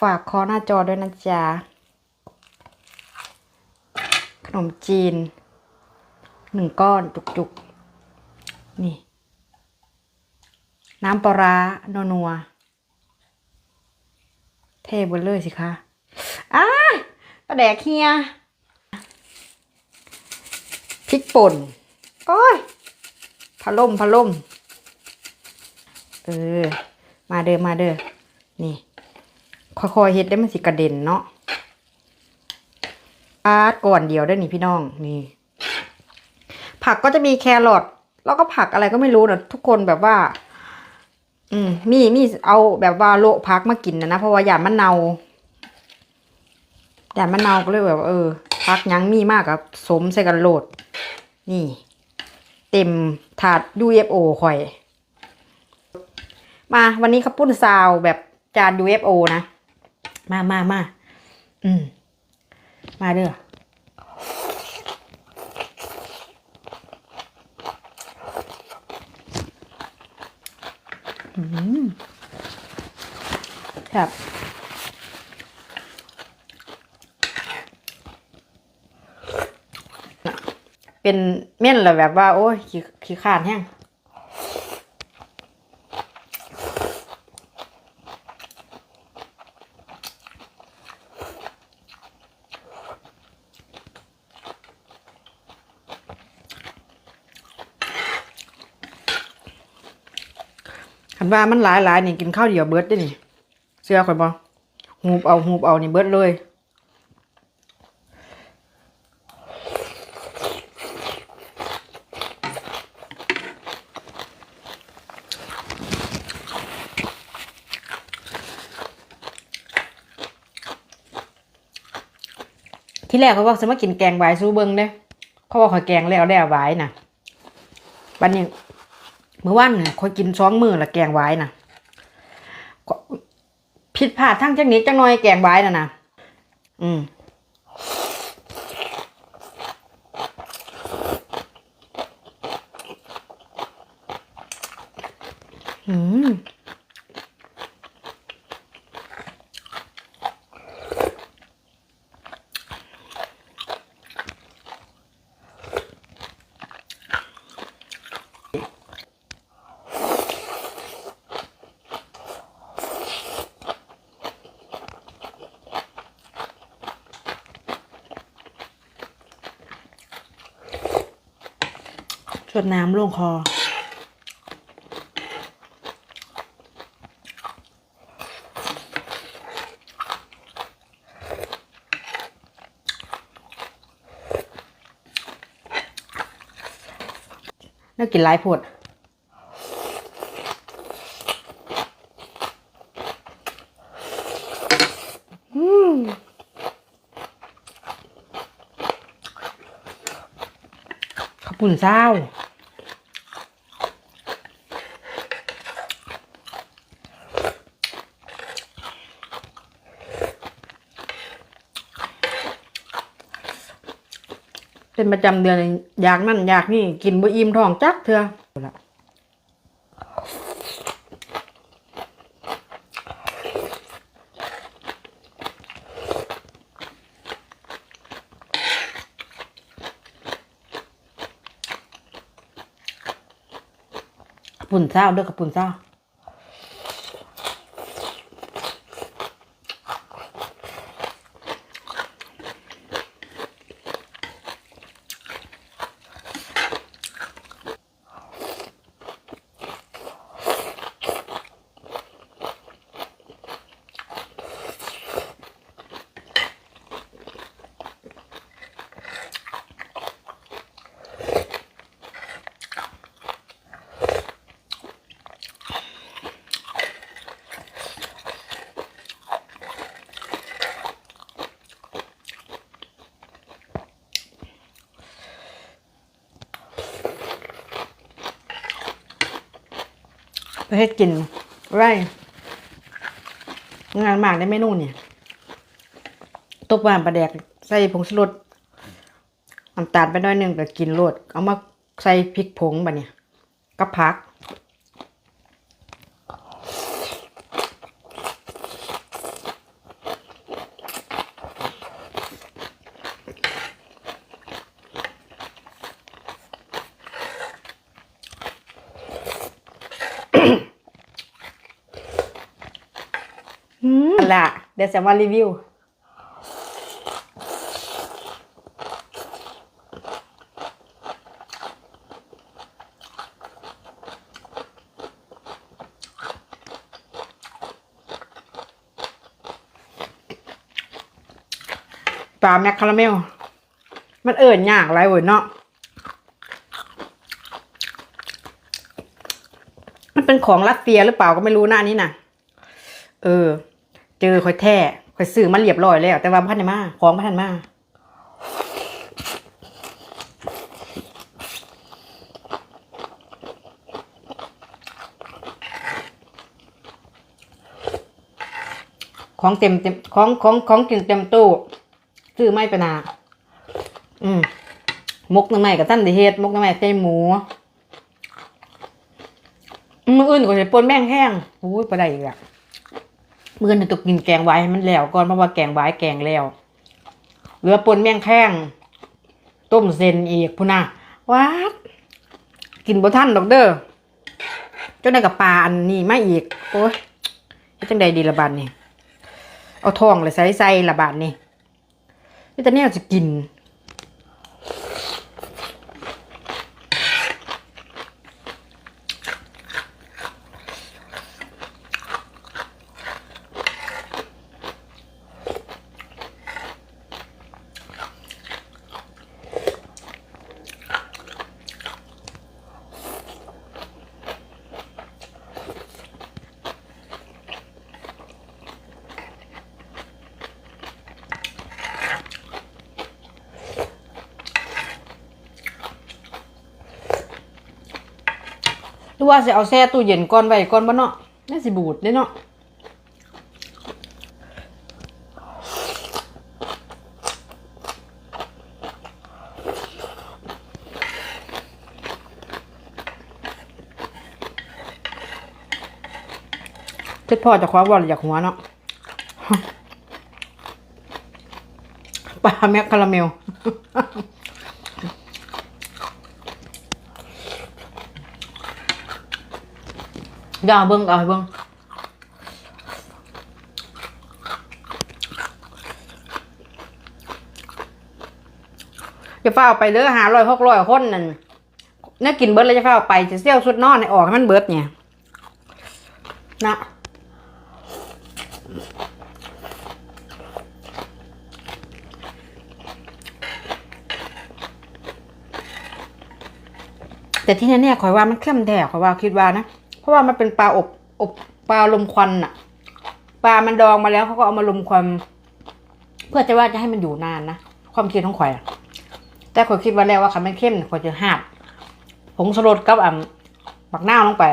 ฝากคอหน้าจอด้วยนะจ๊ะ ขนมจีนหนึ่งก้อนจุกๆ นี่ น้ำปลาร้านัวเทบนเลยสิคะอ้าปลาแดกเฮียพริกป่น โอ้ยพะล่มพะล่มเออ มาเด้อมาเด้อนี่ ค่อยๆเฮ็ดได้มันสิกระเด็นเนาะอาดก่อนเดียวได้นี่พี่น้องนี่ ผักก็จะมีแครอทแล้วก็ผักอะไรก็ไม่รู้นะทุกคนแบบว่า อืม มีมีเอาแบบว่าโละพักมากินนะนะเพราะว่าหยาดมะนาวหยาดมะนาวก็เลยแบบ เออพักยังมีมากครับสมใส่กันโหลด นี่ เต็มถาด UFO ข่อย มาวันนี้ข้าวปุ้นซาวแบบจาน UFO นะ มามามาอืม มาเด้ออืมครับเป็นเม่นเหรอแบบว่า โอ้ยขี้ขี้ขานแห้ง คันว่ามันหลายหลายๆนี่กินข้าวเดียวเบิดได้นี่เสื้อข่อยบ่หูบเอาหูบเอานี่เบิดเลยที่แรกเขาบอกจะมากินแกงไว้สู้เบิงเด้เขาบอกข่อยแกงแล้วแล้วไว้น่ะวันนี้ เมื่อวันนี่ยคอยกินสองมือละแกงไว้นะผิดพลาดทั้งจังนี้จังน้อยแกงไว้น่ะนะอืม อืม ชวดน้ำลงคอ แล้วกินหลายผดข้าวปุ่นเศร้า เป็นประจำเดือนอยากนั่นอยากนี่กินบ่อิ่มท้องจักเถื่อะปุ่นเศร้าเด้อขับปุ่นเศร้า ประเทศกินไร่งานมากในเมนูเนี่ยตบหวานปลาแดกใส่ผงชูรสน้ำตาลไปน้อยหนึ่งก็กินโรดเอามาใส่พริกผงบะเนี่ยกับผัก อ อืมนั่นละเดี๋ยวจะมารีวิว ปลาแมคคาราเมล มันเอิ่นยากไรเว้ยเนาะมันเป็นของรัสเซียหรือเปล่าก็ไม่รู้หนะอันนี้นะเออ เจอคอยแท้คอยซื้อมันเรียบร้อยแล้ว แต่ว่าพันมาของพันมาของเต็มเต็มของของของกินเต็มตู้ซื้อไม่ไปนาอืมมกน้ำใหม่กับท่านไดเฮ็ดมกน้ำใหม่ใส่หมูมืออื่นก็จะปนแม่งแห้งโอ้ยไปได้อีกอะ มืออื่นต้องกินแกงไว้ให้มันแล้วก่อนเพราะว่าแกงไว้แกงแล้ว เหลือปนแมงแข้งต้มเซนอีกพุ่นน่ะว้าดกินบ่ท่านดอกเด้อเจ้าได้กับปลาอันนี้มาอีก โอ้ยจังใดดีละบาดนี่เอาทองเลยใส่ใส่ละบาทนี่นี่แต่เนี่ยจะกิน ว่าจะเอาแช่ตู้เย็นก่อนไว้ก่อนบ่เนาะน่าสิบูดเด้เนาะเจ็ดพ่อจะคว้าบอลอยากหัวเนาะปลาแมคคาราเมล ย่าเบิ่งเอาให้เบิ่งจะเฝ้าไปเด้อหาร้อยหกร้อยคนนั่นเนี่ยกินเบิร์ดแล้วจะเฝ้าไปจะเซี่ยวสุดนอนให้ออกให้มันเบิร์ดเนี่ยนะแต่ที่นี่เนี่ยคอยว่ามันเข้มแท้คอยว่าคิดว่านะ ราะว่ามันเป็นปลาอบอบปลาลมควันอะปลามันดองมาแล้วเขาก็เอามาลมควันเพื่อจะว่าจะให้มันอยู่นานนะความคิดของข่อยอะแต่ข่อยคิดว่าแล้วว่าคันมันเข้มข่อยจะหาดผงสลดกับอ่ำบักหน้าลงไป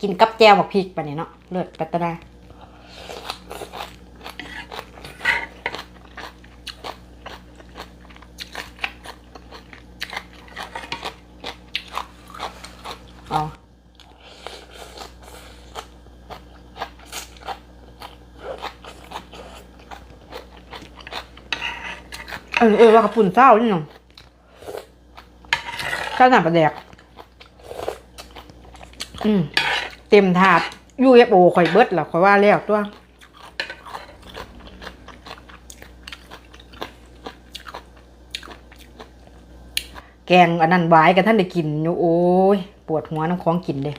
กินกับแจวบักพริกไปเนี่ยเนาะเลิศไปตะได้เอ ออเออว่ากระปุ่นเศร้านี่เนาะข้าวหน้าปลาแดก อืม เต็มถาดยูเอฟโอข่อยเบิดแล้วข่อยว่าแล้วตัวแกงอันนั้นไว้กันท่านได้กินอยู่โอ้ย ปวดหัวน้ำของกินเด้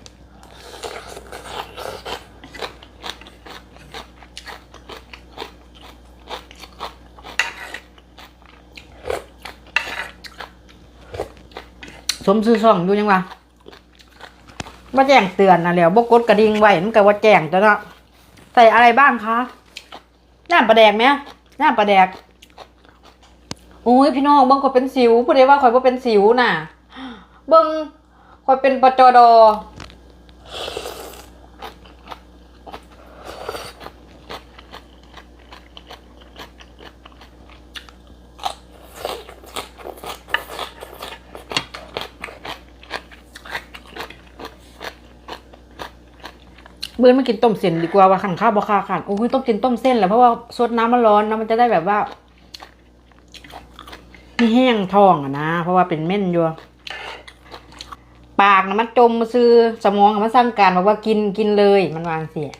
สมซื้อซ่องอยู่ยังวะว่าแจ้งเตือนนะแล้วบกกดกระดิ่งไว้มันก็ว่าแจ้งจ้ะเนาะใส่อะไรบ้างคะน้ำปลาแดกไหมน้ำปลาแดกโอ้ยพี่น้องบางคนเป็นสิวพูดได้ว่าคอยว่าเป็นสิวน่ะเบิ้งคอยเป็นปจด เบื่อมากินต้มเส้นดีกว่าว่าขันข้าวบอคาขันโอ้ยต้องกินต้มเส้นแหละเพราะว่าซดน้ำมันร้อนนะมันจะได้แบบว่าไม่แห้งท้องอะนะ เพราะว่าเป็นเม่นอยู่ปากนะมันจมมาซื้อสมองมันสั่งการบอกว่ากินกินเลยมันวางเสีย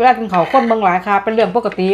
เวลากินเขาวคนเบิ่งหลายค่ะ เป็นเรื่องปกติ